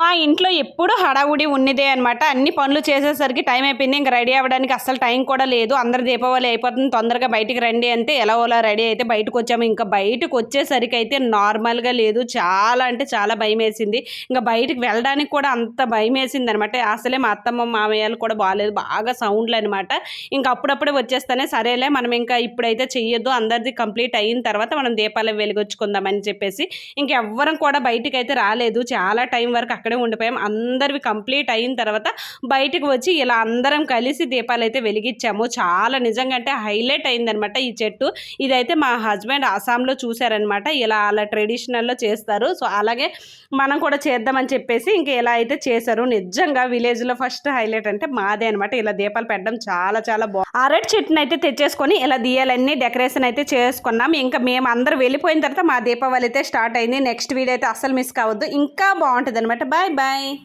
మా ఇంట్లో ఎప్పుడు హడావుడి ఉన్నదే అనమాట అన్ని పనులు చేసేసరికి టైం అయిపోయింది. ఇంకా రెడీ అవ్వడానికి అస్సలు టైం కూడా లేదు. అందరు దీపావళి అయిపోతుంది. తొందరగా బయటికి రండి అంటే ఎలా ఓలా రెడీ అయితే బయటకు వచ్చాము. ఇంకా బయటకు వచ్చేసరికి అయితే నార్మల్గా లేదు. చాలా అంటే చాలా భయం వేసింది. ఇంకా బయటకు వెళ్ళడానికి కూడా అంత భయం వేసింది అనమాట అసలే మా అత్తమ్మ మామయ్యలు కూడా బాగాలేదు బాగా సౌండ్లు అనమాట ఇంకా అప్పుడప్పుడే వచ్చేస్తానే సరేలే మనం ఇంకా ఇప్పుడైతే చెయ్యొద్దు. అందరిది కంప్లీట్ అయిన తర్వాత మనం దీపాలు వెలిగొచ్చుకుందామని చెప్పేసి ఇంకెవ్వరం కూడా బయటకు అయితే రాలేదు. చాలా టైం వరకు అక్కడ ఉండిపోయాం. అందరివి కంప్లీట్ అయిన తర్వాత బయటకు వచ్చి ఇలా అందరం కలిసి దీపాలు అయితే వెలిగించాము. చాలా నిజంగా అంటే హైలైట్ అయిందనమాట ఈ చెట్టు. ఇదైతే మా హస్బెండ్ ఆసాంలో చూశారనమాట. ఇలా అలా ట్రెడిషనల్లో చేస్తారు. సో అలాగే మనం కూడా చేద్దామని చెప్పేసి ఇంకా ఇలా అయితే చేశారు. నిజంగా విలేజ్లో ఫస్ట్ హైలైట్ అంటే మాదే అనమాట. ఇలా దీపాలు పెట్టడం చాలా చాలా బాగుంది అరటి చెట్టుని అయితే తెచ్చేసుకొని ఇలా దియాలన్నీ డెకరేషన్ అయితే చేసుకున్నాం. ఇంకా మేము అందరూ వెళ్ళిపోయిన తర్వాత మా దీపావళి అయితే స్టార్ట్ అయింది. నెక్స్ట్ వీడియో అయితే అస్సలు మిస్ కావద్దు. ఇంకా బాగుంటుంది అనమాట Bye-bye!